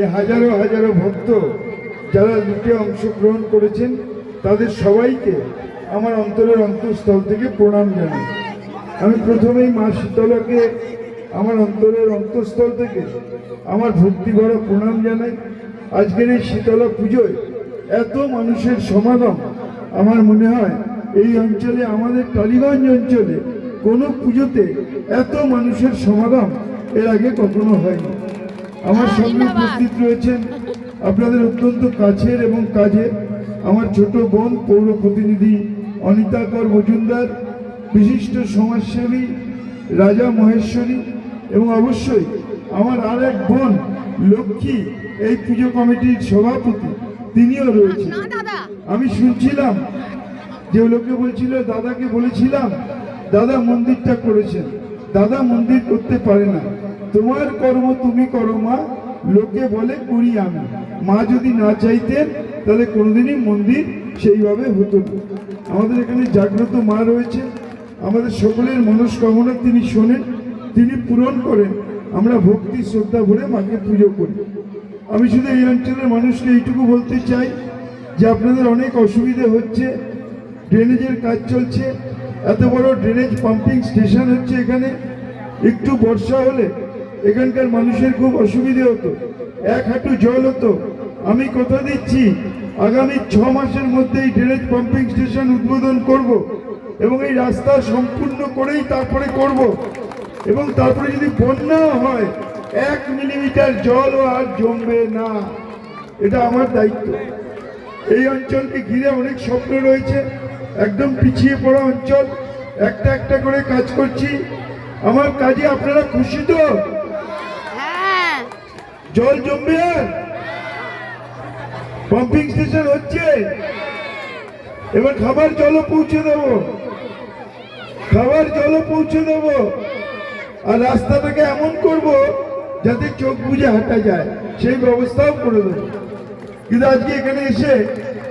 এই হাজারো হাজারো ভক্ত যারা লুটে অংশগ্রহণ করেছেন, তাদের সবাইকে আমার অন্তরের অন্তঃস্থল থেকে প্রণাম জানাই। আমি প্রথমেই মা শীতলাকে আমার অন্তরের অন্তঃস্থল থেকে আমার ভক্তি ভরা প্রণাম জানাই। আজকের এই শীতলা পুজোয় এত মানুষের সমাগম, আমার মনে হয় এই অঞ্চলে, আমাদের টালিগঞ্জ অঞ্চলে কোনো পুজোতে এত মানুষের সমাগম এর আগে কখনো হয়নি। আমার সঙ্গে উপস্থিত রয়েছেন আপনাদের অত্যন্ত কাছের এবং কাজে আমার ছোট বোন পৌর প্রতিনিধি অনিতা কর মজুমদার বিশিষ্ট সমাজসেবী রাজা মহেশ্বরী এবং অবশ্যই আমার আর এক বোন লক্ষ্মী এই পুজো কমিটির সভাপতি তিনিও দাদা। আমি শুনছিলাম যে লোকে বলছিল দাদাকে বলেছিলাম দাদা মন্দিরটা করেছেন। দাদা মন্দির করতে পারে না। তোমার কর্ম তুমি করো, মা। লোকে বলে, করি আমি। মা যদি না চাইতেন, তাহলে কোনোদিনই মন্দির সেইভাবে হতো না। আমাদের এখানে জাগ্রত মা রয়েছে। আমাদের সকলের মনস্কামনা তিনি শোনেন, তিনি পূরণ করেন। আমরা ভক্তি, শ্রদ্ধা ভরে মাকে পুজো করি। আমি শুধু এই অঞ্চলের মানুষকে এইটুকু বলতে চাই যে আপনাদের অনেক অসুবিধে হচ্ছে, ড্রেনেজের কাজ চলছে। এত বড় ড্রেনেজ পাম্পিং স্টেশন হচ্ছে এখানে। একটু বর্ষা হলে এখানকার মানুষের খুব অসুবিধে হতো। এক হাঁটু জল হতো। আমি কথা দিচ্ছি, আগামী ছ মাসের মধ্যে এই ড্রেনেজ পাম্পিং স্টেশন উদ্বোধন করব এবং এই রাস্তা সম্পূর্ণ করেই তারপরে করব। এবং তারপরে যদি বন্যা হয়, এক মিলিমিটার জলও আর জমবে না। এটা আমার দায়িত্ব। এই অঞ্চলকে ঘিরে অনেক স্বপ্ন রয়েছে। একদম পিছিয়ে পড়া অঞ্চল। একটা একটা করে কাজ করছি। আমার কাজে আপনারা খুশি তো? জল জমবে? পাম্পিং স্টেশন হচ্ছে। এবার খাবার জলও পৌঁছে দেব। খাবার জলও পৌঁছে দেব। আর রাস্তাটাকে এমন করব যাতে চোখ বুঝে হাঁটা যায়। সেই ব্যবস্থাও করে দেবো। কিন্তু আজকে এখানে এসে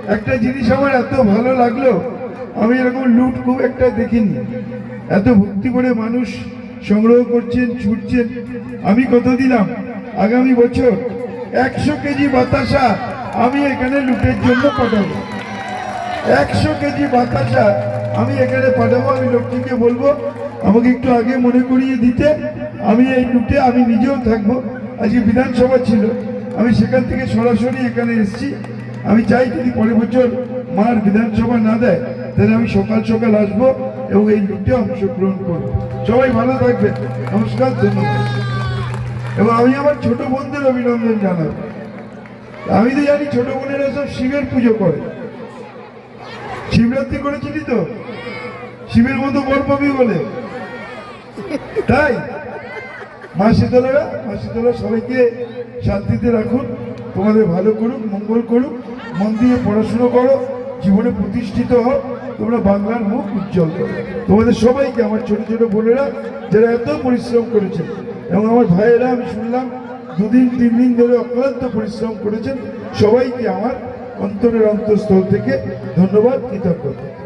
একটা জিনিস আমার এত ভালো লাগল। আমি এরকম লুট খুব একটা দেখিনি। এত ভক্তি করে মানুষ সংগ্রহ করছেন, ছুটছেন। আমি কথা দিলাম। আগামী বছর একশো কেজি বাতাসা আমি এখানে লুটের জন্য পাঠাবো। একশো কেজি বাতাসা আমি এখানে পাঠাবো, আমি লোকটিকে বলব, আমাকে একটু আগে মনে করিয়ে দিতে, আমি এই লুটে আমি নিজেও থাকব। আজকে বিধানসভা ছিল, আমি সেখান থেকে সরাসরি এখানে এসেছি। আমি চাই যদি পরের বছর মার বিধানসভা না দেয়, তাহলে আমি সকাল সকাল আসব এবং এই লুটে অংশগ্রহণ করব। সবাই ভালো থাকবে নমস্কার, ধন্যবাদ। এবং আমি আমার ছোট বোনদের অভিনন্দন জানাব আমি তো জানি ছোট বোনেরা সব শিবের পুজো করে। শিবরাত্রি করেছিলি তো? শিবের মতো বর পাবি বলে। তাই? মা শীতলারা, মা শীতলা সবাইকে শান্তিতে রাখুন, তোমাদের ভালো করুক, মঙ্গল করুক, মন দিয়ে পড়াশুনো করো, জীবনে প্রতিষ্ঠিত হও, তোমরা বাংলার মুখ উজ্জ্বল করো। তোমাদের সবাইকে, আমার ছোট ছোট বোনেরা, যারা এত পরিশ্রম করেছে এবং আমার ভাইয়েরা আমি শুনলাম, দুদিন তিন দিন ধরে অক্লান্ত পরিশ্রম করেছেন। সবাইকে আমার অন্তরের অন্তঃস্থল থেকে ধন্যবাদ, কৃতজ্ঞতা।